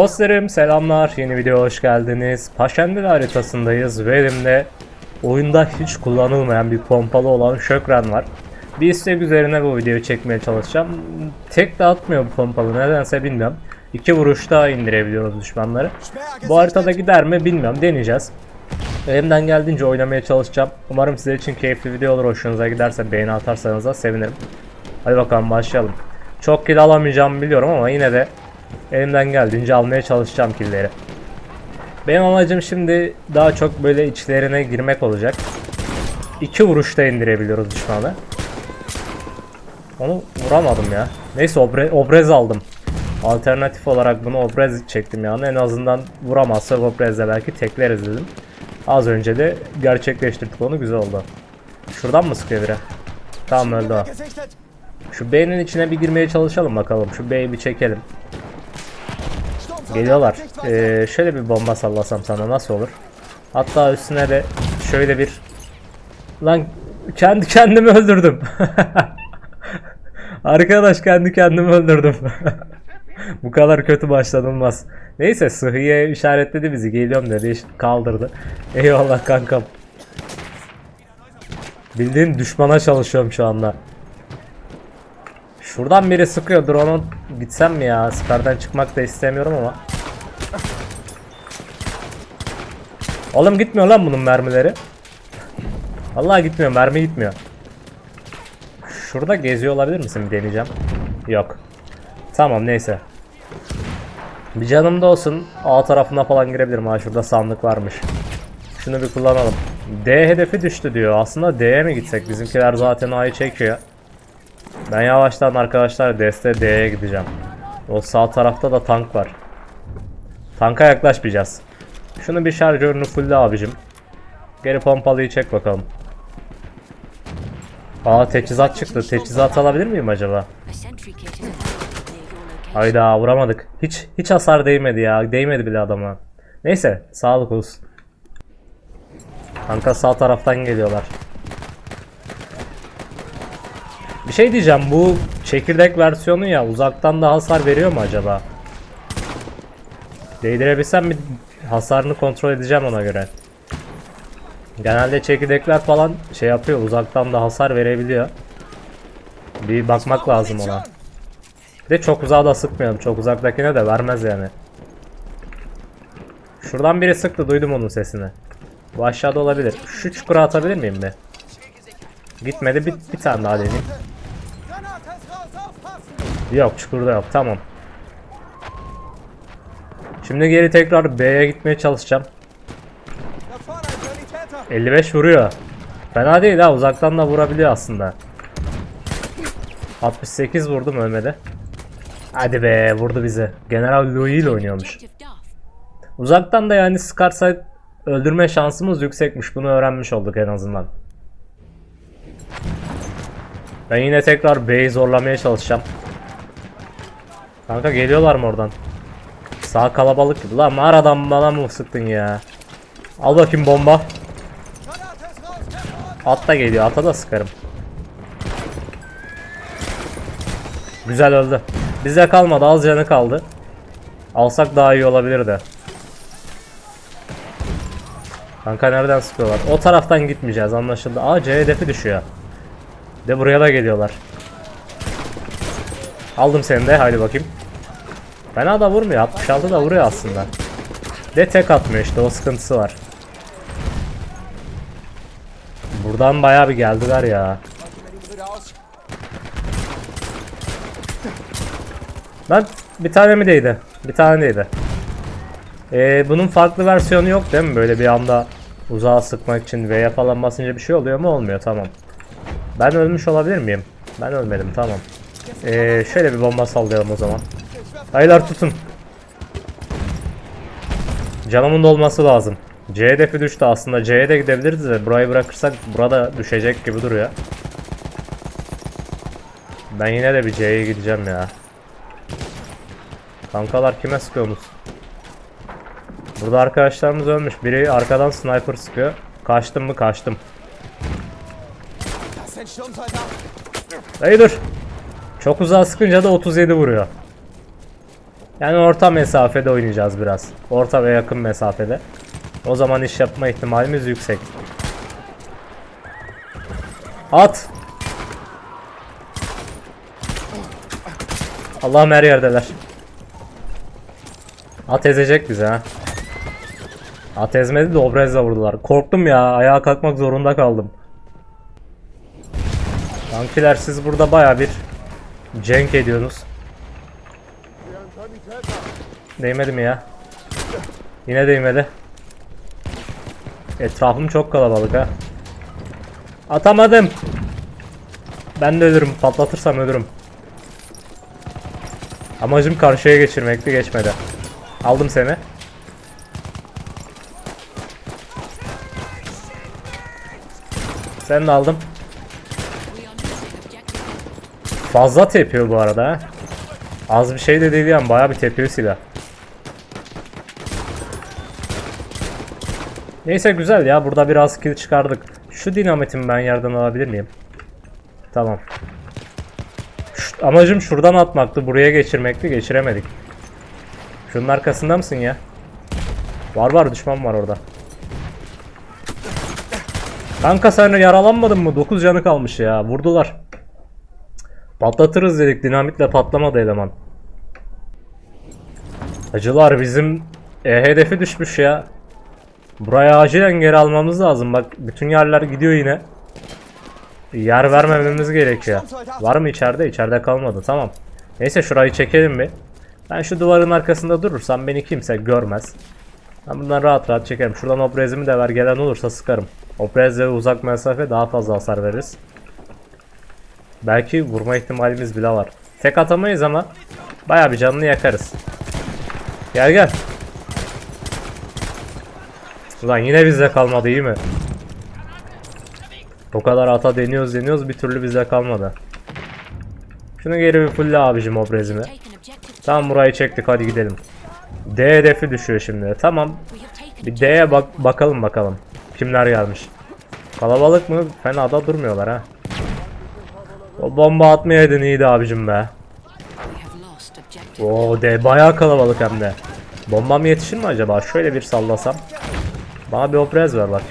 Dostlarım selamlar. Yeni video hoş geldiniz. Paşendil haritasındayız ve elimde oyunda hiç kullanılmayan bir pompalı olan Şökren var. Bir istek üzerine bu videoyu çekmeye çalışacağım. Tek de atmıyor bu pompalı nedense bilmiyorum. İki vuruşta indirebiliyoruz düşmanları. Bu haritada gider mi bilmiyorum deneyeceğiz. Elimden geldiğince oynamaya çalışacağım. Umarım sizler için keyifli video olur. Hoşunuza giderse beğeni atarsanız da sevinirim. Hadi bakalım başlayalım. Çok kill alamayacağımı biliyorum ama yine de elimden geldiğince almaya çalışacağım killleri. Benim amacım şimdi daha çok böyle içlerine girmek olacak. İki vuruşta indirebiliyoruz düşmanı. Onu vuramadım ya. Neyse obre, obrez aldım. Alternatif olarak bunu obrez çektim yani. En azından vuramazsa obrezle belki tekleriz dedim. Az önce de gerçekleştirdik onu güzel oldu. Şuradan mı sıkıyor biri? Tamam öldü o. Şu B'nin içine bir girmeye çalışalım bakalım. Şu B'yi bir çekelim. Geliyorlar. Ee, şöyle bir bomba sallasam sana nasıl olur? Hatta üstüne de şöyle bir... Lan kendi kendimi öldürdüm. Arkadaş kendi kendimi öldürdüm. Bu kadar kötü başlanılmaz. Neyse sıhhiye işaretledi bizi. Geliyorum dedi. Kaldırdı. Eyvallah kankam. Bildiğin düşmana çalışıyorum şu anda. Şuradan biri sıkıyor. Drone'u gitsem mi ya? Siperden çıkmak da istemiyorum ama. Oğlum gitmiyor lan bunun mermileri. Vallahi gitmiyor. Mermi gitmiyor. Şurada geziyor olabilir misin? Bir deneyeceğim. Yok. Tamam neyse. Bir canım da olsun. A tarafına falan girebilirim. Ha şurada sandık varmış. Şunu bir kullanalım. D hedefi düştü diyor. Aslında D'ye mi gitsek? Bizimkiler zaten A'yı çekiyor. Ben yavaştan arkadaşlar deste D'ye gideceğim. O sağ tarafta da tank var. Tanka yaklaşmayacağız. Şunu bir şarjörünü fulle abicim. Geri pompalıyı çek bakalım. Aa teçhizat çıktı. Teçhizat alabilir miyim acaba? Hayda vuramadık. Hiç hiç hasar değmedi ya. Değmedi bile adama. Neyse sağlık olsun. Kanka sağ taraftan geliyorlar. Bir şey diyeceğim bu çekirdek versiyonu ya uzaktan da hasar veriyor mu acaba? Değdirebilsem bir hasarını kontrol edeceğim ona göre. Genelde çekirdekler falan şey yapıyor uzaktan da hasar verebiliyor. Bir bakmak lazım ona. Bir de çok uzağa da sıkmayalım. Çok uzaktakine de vermez yani. Şuradan biri sıktı. Duydum onun sesini. Bu aşağıda olabilir. Şu çukura atabilir miyim bir? Gitmedi. Bir, bir tane daha deneyeyim. Yok çukurda yok. Tamam. Şimdi geri tekrar B'ye gitmeye çalışacağım. Da vorne ein Sanitäter! 55 vuruyor. Fena değil ha. Uzaktan da vurabiliyor aslında. 68 vurdum ölmedi. Hadi be vurdu bizi. General Louis ile oynuyormuş. Uzaktan da yani sıkarsak öldürme şansımız yüksekmiş. Bunu öğrenmiş olduk en azından. Ben yine tekrar B'yi zorlamaya çalışacağım. Kanka geliyorlar mı oradan? Sağ kalabalık gibi. Lan mağaradan bana mı sıktın ya? Al bakayım bomba. At da geliyor. Ata da sıkarım. Güzel öldü. Bize kalmadı. Az canı kaldı. Alsak daha iyi olabilirdi. Kanka nereden sıkıyorlar? O taraftan gitmeyeceğiz anlaşıldı. Aa C hedefi düşüyor. De buraya da geliyorlar. Aldım seni de. Haydi bakayım. Fena da vurmuyor. 66 da vuruyor aslında. De tek atmıyor işte. O sıkıntısı var. Buradan bayağı bir geldiler ya. Lan bir tane mi değdi? Bir tane değdi. Ee, bunun farklı versiyonu yok değil mi? Böyle bir anda uzağa sıkmak için V'ye falan basınca bir şey oluyor mu? Olmuyor tamam. Ben ölmüş olabilir miyim? Ben ölmedim tamam. Ee, şöyle bir bomba sallayalım o zaman. Haylar tutun. Canımın dolması lazım. C hedefi düştü aslında. C'ye de gidebiliriz de burayı bırakırsak burada düşecek gibi duruyor. Ben yine de bir C'ye gideceğim ya. Kankalar kime sıkıyorsunuz? Burada arkadaşlarımız ölmüş. Biri arkadan sniper sıkıyor. Kaçtım mı kaçtım. Dayı dur. Çok uzağa sıkınca da 37 vuruyor. Yani orta mesafede oynayacağız biraz. Orta ve yakın mesafede. O zaman iş yapma ihtimalimiz yüksek. At. Allah'ım her yerdeler. At ezecek bizi ha. At ezmedi de obrezle vurdular. Korktum ya. Ayağa kalkmak zorunda kaldım. Tankiler siz burada baya bir cenk ediyorsunuz. Değmedi mi ya? Yine değmedi. Etrafım çok kalabalık ha. Atamadım. Ben de ölürüm. Patlatırsam ölürüm. Amacım karşıya geçirmekti. Geçmedi. Aldım seni. Sen de aldım. Fazla tepiyor bu arada ha. Az bir şey de değil yani bayağı bir tepiyor silah. Neyse güzel ya burada biraz kill çıkardık. Şu dinamitimi ben yerden alabilir miyim? Tamam. Şu- amacım şuradan atmaktı buraya geçirmekti geçiremedik. Şunun arkasında mısın ya? Var var düşman var orada. Kanka sen yaralanmadın mı? 9 canı kalmış ya. Vurdular. Patlatırız dedik. Dinamitle patlamadı eleman. Acılar bizim e, hedefi düşmüş ya. Buraya acilen geri almamız lazım. Bak bütün yerler gidiyor yine. Yer vermememiz gerekiyor. Var mı içeride? İçeride kalmadı. Tamam. Neyse şurayı çekelim bir. Ben şu duvarın arkasında durursam beni kimse görmez. Ben bundan rahat rahat çekerim. Şuradan oprezimi de ver. Gelen olursa sıkarım. Oprezle uzak mesafe daha fazla hasar veririz. Belki vurma ihtimalimiz bile var. Tek atamayız ama baya bir canını yakarız. Gel gel. Ulan yine bizde kalmadı iyi mi? O kadar ata deniyoruz deniyoruz bir türlü bizde kalmadı. Şunu geri bir fulle abicim obrezimi. Tamam burayı çektik hadi gidelim. D hedefi düşüyor şimdi. Tamam bir D'ye bak bakalım bakalım. Kimler gelmiş. Kalabalık mı? Fena da durmuyorlar ha. O bomba atmayaydın iyiydi abicim be. Oo D bayağı kalabalık hem de. Bombam yetişir mi acaba? Şöyle bir sallasam. Bana bir oprez ver bak.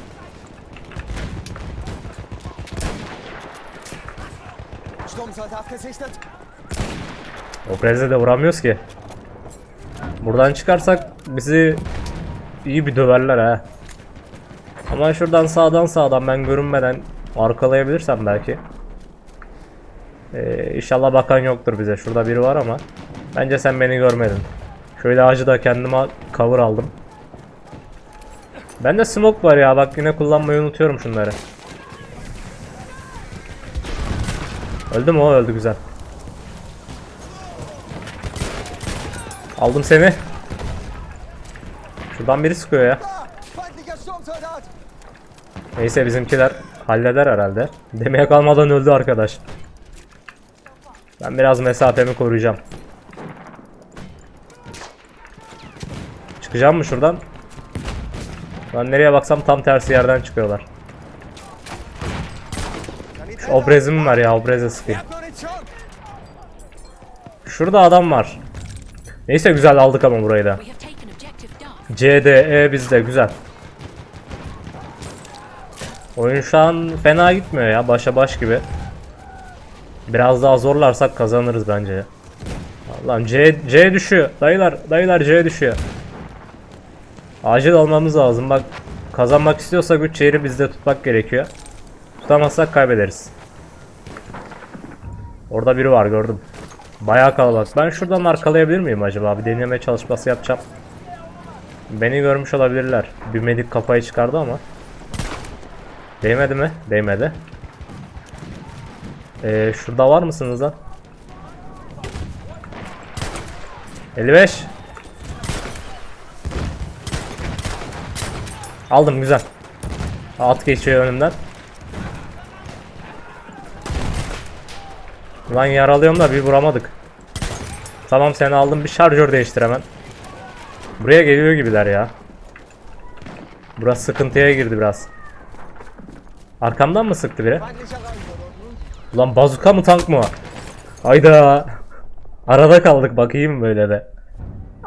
Oprez'e de vuramıyoruz ki. Buradan çıkarsak bizi iyi bir döverler ha. Ama şuradan sağdan sağdan ben görünmeden arkalayabilirsem belki. Ee, inşallah bakan yoktur bize. Şurada biri var ama. Bence sen beni görmedin. Şöyle ağacı da kendime cover aldım. Bende smoke var ya bak yine kullanmayı unutuyorum şunları. Öldü mü o öldü güzel. Aldım seni. Şuradan biri sıkıyor ya. Neyse bizimkiler halleder herhalde. Demeye kalmadan öldü arkadaş. Ben biraz mesafemi koruyacağım. Çıkacağım mı şuradan? Lan nereye baksam tam tersi yerden çıkıyorlar. Şu obrezim var ya obreze sıkayım. Şurada adam var. Neyse güzel aldık ama burayı da. C, D, E bizde güzel. Oyun şu an fena gitmiyor ya başa baş gibi. Biraz daha zorlarsak kazanırız bence. Lan C, C düşüyor. Dayılar, dayılar C düşüyor. Acil almamız lazım. Bak kazanmak istiyorsak 3 yeri bizde tutmak gerekiyor. Tutamazsak kaybederiz. Orada biri var gördüm. Bayağı kalabalık. Ben şuradan arkalayabilir miyim acaba? Bir deneme çalışması yapacağım. Beni görmüş olabilirler. Bir medik kafayı çıkardı ama. Değmedi mi? Değmedi. Ee, şurada var mısınız lan? 55. Aldım güzel. At geçiyor önümden. Lan yaralıyorum da bir vuramadık. Tamam seni aldım bir şarjör değiştir hemen. Buraya geliyor gibiler ya. Burası sıkıntıya girdi biraz. Arkamdan mı sıktı biri? Ulan bazuka mı tank mı? Hayda. Arada kaldık bakayım böyle de.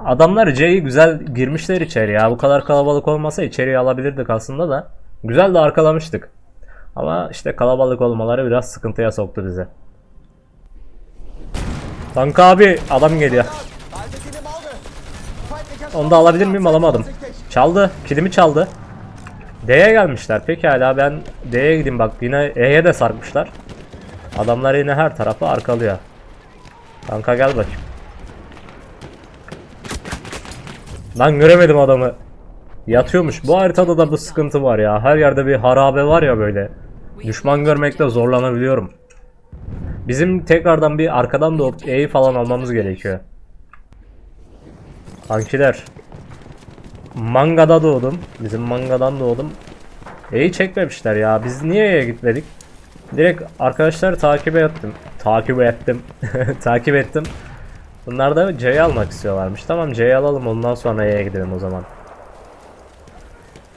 Adamlar C'yi güzel girmişler içeri ya. Bu kadar kalabalık olmasa içeriye alabilirdik aslında da. Güzel de arkalamıştık. Ama işte kalabalık olmaları biraz sıkıntıya soktu bizi. Tank abi adam geliyor. Onu da alabilir miyim? Alamadım. Çaldı. Kilimi çaldı. D'ye gelmişler. Pekala ben D'ye gideyim bak yine E'ye de sarkmışlar. Adamlar yine her tarafı arkalıyor. Kanka gel bakayım. Lan göremedim adamı. Yatıyormuş. Bu haritada da bu sıkıntı var ya. Her yerde bir harabe var ya böyle. Düşman görmekte zorlanabiliyorum. Bizim tekrardan bir arkadan doğup E'yi falan almamız gerekiyor. Kankiler. Mangada doğdum. Bizim mangadan doğdum. E'yi çekmemişler ya. Biz niye E'ye gitmedik? Direkt arkadaşları takip ettim. Takip ettim. takip ettim. Bunlar da C'yi almak istiyorlarmış. Tamam C'yi alalım ondan sonra E'ye gidelim o zaman.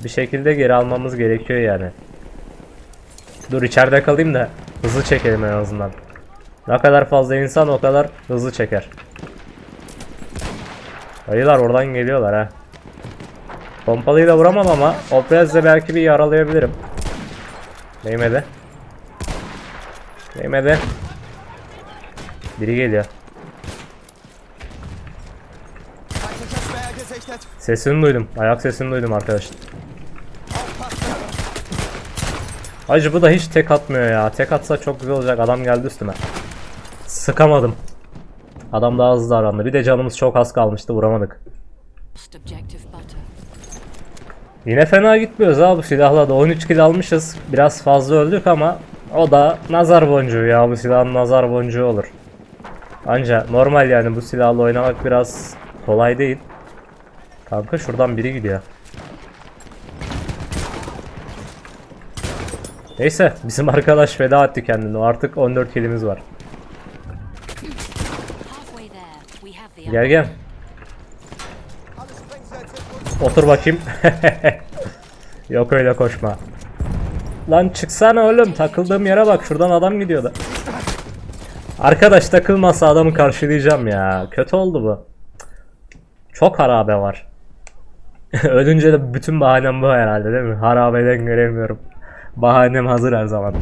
Bir şekilde geri almamız gerekiyor yani. Dur içeride kalayım da hızlı çekelim en azından. Ne kadar fazla insan o kadar hızlı çeker. Ayılar oradan geliyorlar ha. Pompalıyı da vuramam ama Oprez'le belki bir yaralayabilirim. Değmedi. Değmedi. Biri geliyor. Sesini duydum. Ayak sesini duydum arkadaşlar. Hacı bu da hiç tek atmıyor ya. Tek atsa çok güzel olacak. Adam geldi üstüme. Sıkamadım. Adam daha hızlı arandı. Bir de canımız çok az kalmıştı. Vuramadık. Yine fena gitmiyoruz abi silahla da 13 kill almışız. Biraz fazla öldük ama o da nazar boncuğu ya bu silahın nazar boncuğu olur. Anca normal yani bu silahla oynamak biraz kolay değil. Kanka şuradan biri gidiyor. Neyse bizim arkadaş feda etti kendini. Artık 14 killimiz var. Gel gel. Otur bakayım. Yok öyle koşma. Lan çıksana oğlum takıldığım yere bak şuradan adam gidiyordu. Arkadaş takılmasa adamı karşılayacağım ya. Kötü oldu bu. Çok harabe var. Ölünce de bütün bahanem bu herhalde değil mi? Harabeden göremiyorum. Bahanem hazır her zaman.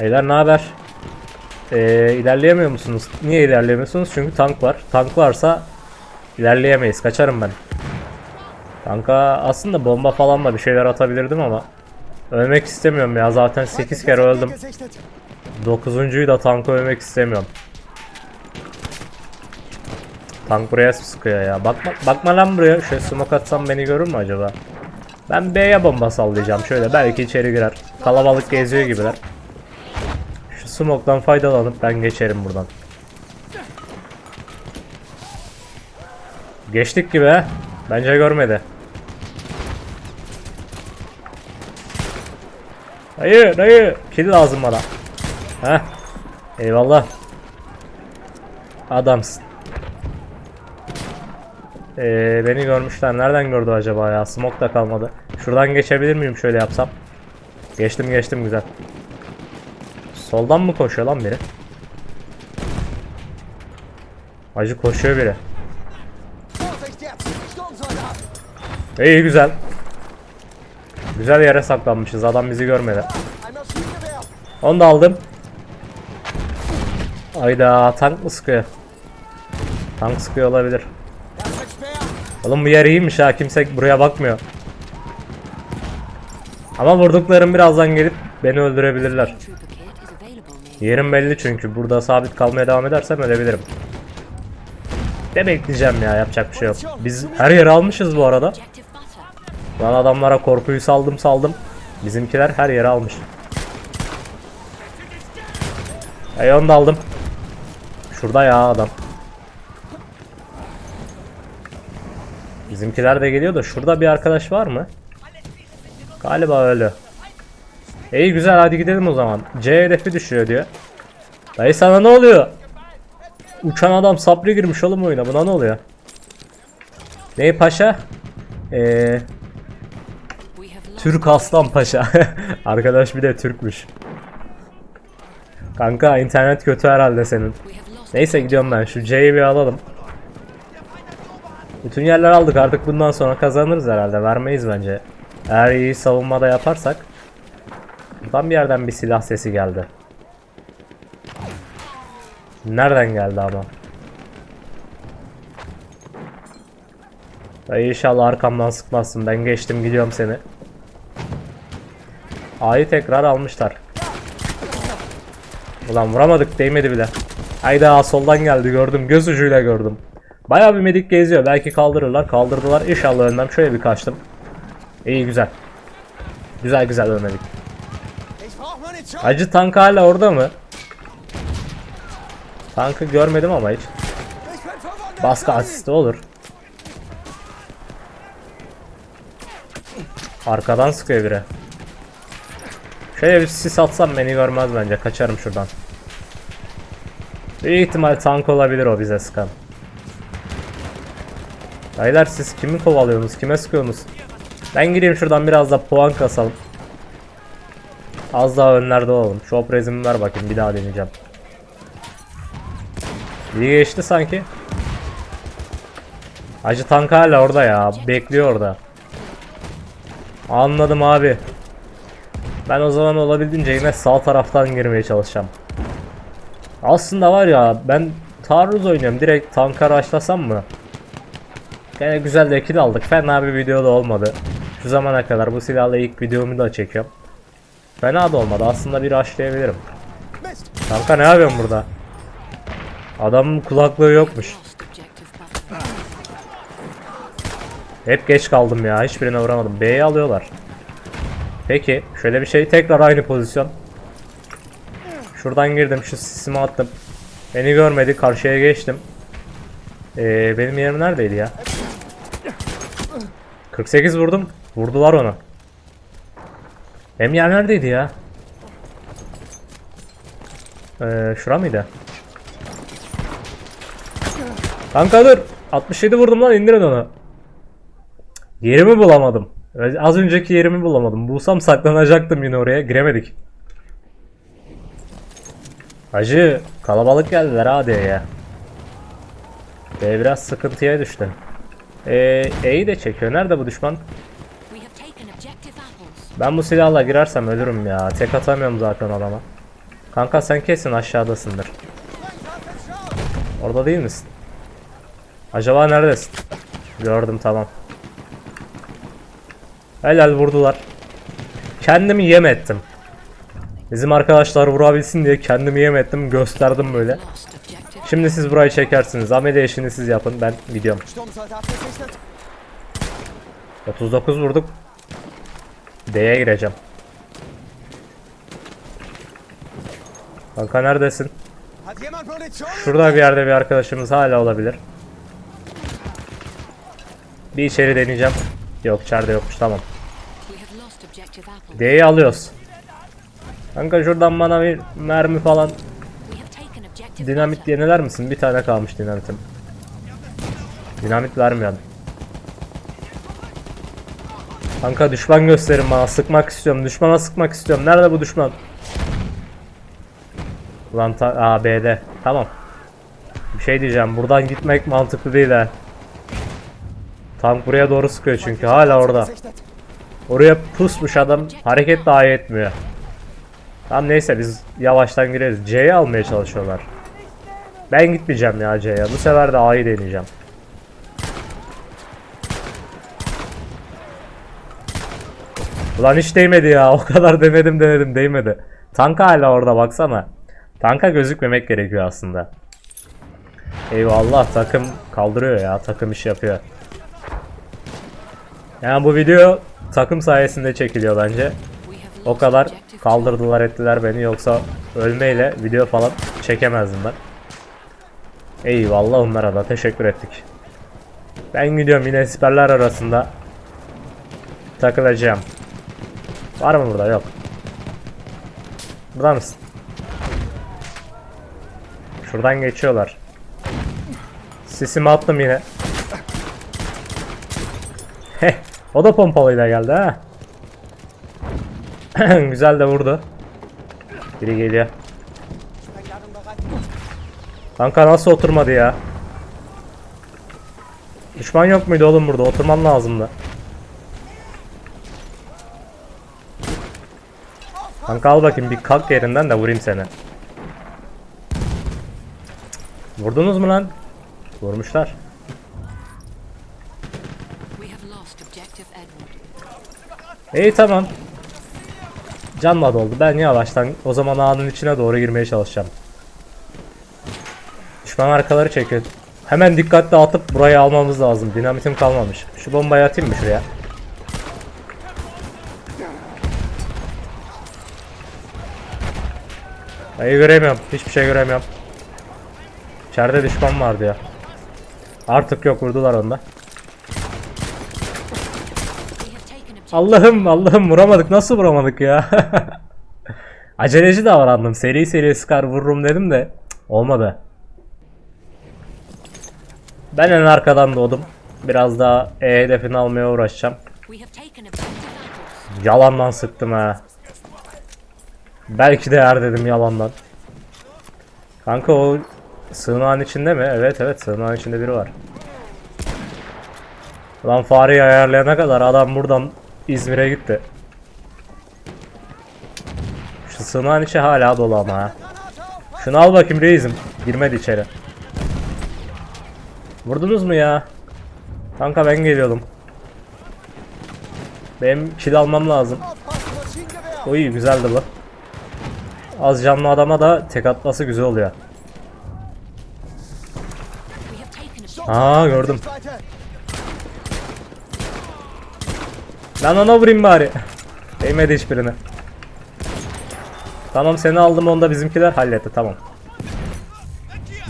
Beyler ne haber? Ee, ilerleyemiyor musunuz? Niye ilerleyemiyorsunuz? Çünkü tank var. Tank varsa ilerleyemeyiz. Kaçarım ben. Tanka aslında bomba falan da bir şeyler atabilirdim ama ölmek istemiyorum ya. Zaten 8 kere öldüm. Speer gesichtet. 9.'yu da tanka ölmek istemiyorum. Tank buraya sıkıyor ya. Bakma, bakma lan buraya. Şöyle smoke atsam beni görür mü acaba? Ben B'ye bomba sallayacağım. Şöyle belki içeri girer. Kalabalık geziyor gibiler. Şu smoke'dan faydalanıp ben geçerim buradan. Geçtik gibi he. Bence görmedi. Dayı dayı. Kill lazım bana. Heh. Eyvallah. Adamsın. Ee, beni görmüşler. Nereden gördü acaba ya? Smoke da kalmadı. Şuradan geçebilir miyim şöyle yapsam? Geçtim geçtim güzel. Soldan mı koşuyor lan biri? Acı koşuyor biri. İyi güzel. Güzel yere saklanmışız. Adam bizi görmedi. Onu da aldım. Ayda tank mı sıkıyor? Tank sıkıyor olabilir. Oğlum bu yer iyiymiş ha kimse buraya bakmıyor. Ama vurduklarım birazdan gelip beni öldürebilirler. Yerim belli çünkü burada sabit kalmaya devam edersem ölebilirim. De bekleyeceğim ya yapacak bir şey yok. Biz her yeri almışız bu arada. Lan adamlara korkuyu saldım saldım. Bizimkiler her yeri almış. Ey onu da aldım. Şurada ya adam. Bizimkiler de geliyor da şurada bir arkadaş var mı? Galiba öyle. İyi güzel hadi gidelim o zaman. C hedefi düşüyor diyor. Dayı sana ne oluyor? Uçan adam sapri girmiş oğlum oyuna. Buna ne oluyor? Ney paşa? Eee Türk Aslan Paşa. Arkadaş bir de Türkmüş. Kanka internet kötü herhalde senin. Neyse gidiyorum ben. Şu C'yi bir alalım. Bütün yerler aldık. Artık bundan sonra kazanırız herhalde. Vermeyiz bence. Eğer iyi savunmada yaparsak. Buradan bir yerden bir silah sesi geldi. Nereden geldi ama? Ay inşallah arkamdan sıkmazsın. Ben geçtim gidiyorum seni. A'yı tekrar almışlar. Ulan vuramadık değmedi bile. Hayda soldan geldi gördüm göz ucuyla gördüm. Bayağı bir medik geziyor belki kaldırırlar kaldırdılar İnşallah ölmem şöyle bir kaçtım. İyi güzel. Güzel güzel ölmedik. Acı tank hala orada mı? Tankı görmedim ama hiç. Baskı asisti olur. Arkadan sıkıyor biri. Şöyle bir sis atsam beni görmez bence. Kaçarım şuradan. Büyük ihtimal tank olabilir o bize sıkan. Beyler siz kimi kovalıyorsunuz? Kime sıkıyorsunuz? Ben gireyim şuradan biraz da puan kasalım. Az daha önlerde olalım. Şu oprezimi ver bakayım bir daha deneyeceğim. İyi geçti sanki. Acı tank hala orada ya. Bekliyor orada. Anladım abi. Ben o zaman olabildiğince yine sağ taraftan girmeye çalışacağım. Aslında var ya ben taarruz oynuyorum. Direkt tanka raşlasam mı? Gene güzel de kill aldık. Fena bir video da olmadı. Şu zamana kadar bu silahla ilk videomu da çekiyorum. Fena da olmadı. Aslında bir rushlayabilirim. Mist. Kanka ne yapıyorsun burada? Adamın kulaklığı yokmuş. Hep geç kaldım ya. Hiçbirine vuramadım. B'yi alıyorlar. Peki. Şöyle bir şey. Tekrar aynı pozisyon. Şuradan girdim. Şu sisimi attım. Beni görmedi. Karşıya geçtim. Ee, benim yerim neredeydi ya? 48 vurdum. Vurdular onu. Yer neredeydi ya? Ee, şura mıydı? Kanka dur. 67 vurdum lan indirin onu. Yerimi bulamadım. Az önceki yerimi bulamadım. Bulsam saklanacaktım yine oraya. Giremedik. Hacı kalabalık geldiler hadi ya. B biraz sıkıntıya düştü. Ee, E'yi de çekiyor. Nerede bu düşman? Ben bu silahla girersem ölürüm ya. Tek atamıyorum zaten adama. Kanka sen kesin aşağıdasındır. Orada değil misin? Acaba neredesin? Gördüm tamam. Helal vurdular. Kendimi yem ettim. Bizim arkadaşlar vurabilsin diye kendimi yem ettim. Gösterdim böyle. Şimdi siz burayı çekersiniz. Amele işini siz yapın. Ben gidiyorum. Sturmsoldat gesichtet. 39 vurduk. D'ye gireceğim. Kanka neredesin? Şurada bir yerde bir arkadaşımız hala olabilir. Bir içeri deneyeceğim. Yok içeride yokmuş tamam. D'yi alıyoruz. Kanka şuradan bana bir mermi falan dinamit yeniler misin? Bir tane kalmış dinamitim. Dinamit vermiyor. Kanka düşman gösterin bana. Sıkmak istiyorum. Düşmana sıkmak istiyorum. Nerede bu düşman? Ulan ta B'de. Tamam. Bir şey diyeceğim. Buradan gitmek mantıklı değil ha. Tank buraya doğru sıkıyor çünkü. Hala orada. Oraya pusmuş adam. Hareket dahi etmiyor. Tamam neyse biz yavaştan gireriz. C'yi almaya çalışıyorlar. Ben gitmeyeceğim ya C'ye. Bu sefer de A'yı deneyeceğim. Ulan hiç değmedi ya. O kadar denedim denedim değmedi. Tanka hala orada baksana. Tanka gözükmemek gerekiyor aslında. Eyvallah takım kaldırıyor ya. Takım iş yapıyor. Yani bu video takım sayesinde çekiliyor bence. O kadar kaldırdılar ettiler beni yoksa ölmeyle video falan çekemezdim ben. Eyvallah onlara da teşekkür ettik. Ben gidiyorum yine siperler arasında takılacağım. Var mı burada? Yok. Burada mısın? Şuradan geçiyorlar. Sisimi attım yine. Heh, o da pompalıyla geldi ha. Güzel de vurdu. Biri geliyor. Kanka nasıl oturmadı ya? Düşman yok muydu oğlum burada? Oturman lazımdı. Kanka al bakayım bir kalk yerinden de vurayım seni. Vurdunuz mu lan? Vurmuşlar. İyi tamam. Canla doldu. Ben yavaştan o zaman ağanın içine doğru girmeye çalışacağım. Düşman arkaları çekiyor. Hemen dikkatli atıp burayı almamız lazım. Dinamitim kalmamış. Şu bombayı atayım mı şuraya? Hayır göremiyorum. Hiçbir şey göremiyorum. İçeride düşman vardı ya. Artık yok vurdular onda. Allah'ım Allah'ım vuramadık. Nasıl vuramadık ya? Aceleci davrandım. Seri seri sıkar vururum dedim de olmadı. Ben en arkadan doğdum. Biraz daha E hedefini almaya uğraşacağım. Yalandan sıktım ha. Belki de yer dedim yalandan. Kanka o sığınağın içinde mi? Evet evet sığınağın içinde biri var. Lan fareyi ayarlayana kadar adam buradan İzmir'e gitti. Şu sığınağın içi hala dolu ama ha. Şunu al bakayım reisim. Girmedi içeri. Vurdunuz mu ya? Kanka ben geliyordum. Benim kill almam lazım. Aufpassen, Maschinengewehr! O iyi güzeldi bu. Az canlı adama da tek atması güzel oluyor. Aa gördüm. Ben ona vurayım bari. Değmedi hiçbirine. Tamam seni aldım onda bizimkiler halletti tamam.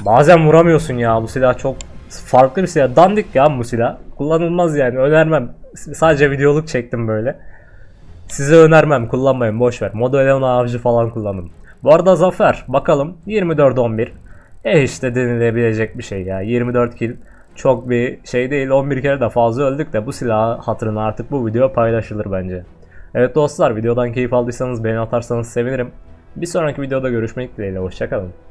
Bazen vuramıyorsun ya bu silah çok farklı bir silah. Dandik ya bu silah. Kullanılmaz yani önermem. Sadece videoluk çektim böyle. Size önermem kullanmayın boş ver. Model 10 avcı falan kullanın. Bu arada Zafer bakalım 24-11. E işte denilebilecek bir şey ya. 24 kill çok bir şey değil. 11 kere de fazla öldük de bu silah hatırına artık bu video paylaşılır bence. Evet dostlar videodan keyif aldıysanız beğeni atarsanız sevinirim. Bir sonraki videoda görüşmek dileğiyle hoşçakalın.